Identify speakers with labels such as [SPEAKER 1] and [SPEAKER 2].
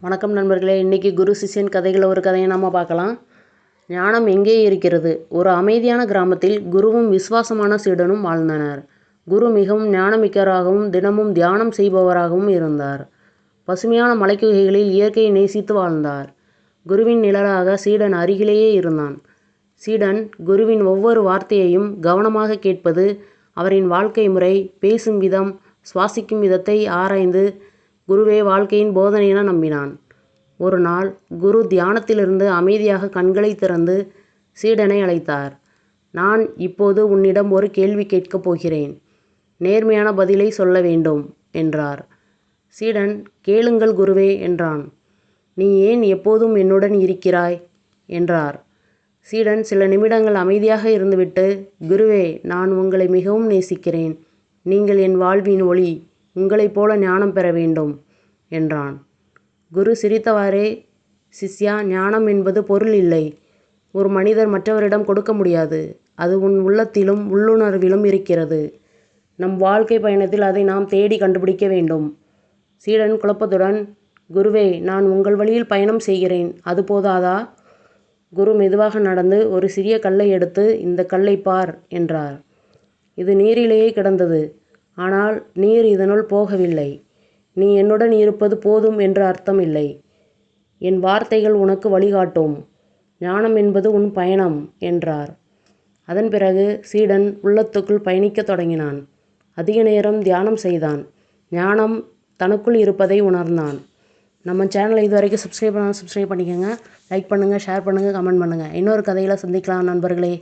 [SPEAKER 1] வணக்கம் நண்பர்களே இன்றைக்கி குரு சிஷியன் கதைகளில் ஒரு கதையை நாம் பார்க்கலாம். ஞானம் எங்கே இருக்கிறது? ஒரு அமைதியான கிராமத்தில் குருவும் விசுவாசமான சீடனும் வாழ்ந்தனர். குரு மிகவும் ஞானமிக்கராகவும் தினமும் தியானம் செய்பவராகவும் இருந்தார். பசுமையான மலைக்குகைகளில் இயற்கையை நேசித்து வாழ்ந்தார். குருவின் நிழலாக சீடன் அருகிலேயே இருந்தான். சீடன் குருவின் ஒவ்வொரு வார்த்தையையும் கவனமாக கேட்பது அவரின் வாழ்க்கை முறை பேசும் விதம் சுவாசிக்கும் விதத்தை ஆராய்ந்து குருவே வாழ்க்கையின் போதனை என நம்பினான். ஒரு நாள் குரு தியானத்திலிருந்து அமைதியாக கண்களை திறந்து சீடனை அழைத்தார். நான் இப்போது உன்னிடம் ஒரு கேள்வி கேட்கப் போகிறேன். நேர்மையான பதிலை சொல்ல வேண்டும் என்றார். சீடன் கேளுங்கள் குருவே என்றான். நீ ஏன் எப்போதும் என்னுடன் இருக்கிறாய்? என்றார். சீடன் சில நிமிடங்கள் அமைதியாக இருந்துவிட்டு குருவே நான் உங்களை மிகவும் நேசிக்கிறேன். நீங்கள் என் வாழ்வின் ஒளி. உங்களைப் போல ஞானம் பெற வேண்டும் என்றான். குரு சிரித்தவாறே சிஷ்யா ஞானம் என்பது பொருள் இல்லை. ஒரு மனிதர் மற்றவரிடம் கொடுக்க முடியாது. அது உன் உள்ளத்திலும் உள்ளுணர்விலும் இருக்கிறது. நம் வாழ்க்கை பயணத்தில் அதை நாம் தேடி கண்டுபிடிக்க வேண்டும் சீடன் குழப்பத்துடன் குருவே நான் உங்கள் வழியில் பயணம் செய்கிறேன். அது போதாதா குரு மெதுவாக நடந்து ஒரு சிறிய கல்லை எடுத்து இந்த கல்லை பார் என்றார். இது நீரிலேயே கிடந்தது. ஆனால் நீர் இதனுள் போகவில்லை. நீ என்னுடன் இருப்பது போதும் என்று அர்த்தம் இல்லை என் வார்த்தைகள் உனக்கு வழிகாட்டும். ஞானம் என்பது உன் பயணம் என்றார். அதன் பிறகு சீடன் உள்ளத்துக்குள் பயணிக்கத் தொடங்கினான். அதிக நேரம் தியானம் செய்தான். ஞானம் தனக்குள் இருப்பதை உணர்ந்தான். நம்ம சேனலை இது வரைக்கும் சப்ஸ்கிரைப் பண்ணால் சப்ஸ்கிரைப் பண்ணிக்கோங்க. லைக் பண்ணுங்கள் ஷேர் பண்ணுங்கள் கமெண்ட் பண்ணுங்கள் இன்னொரு கதையில் சந்திக்கலாம் நண்பர்களே.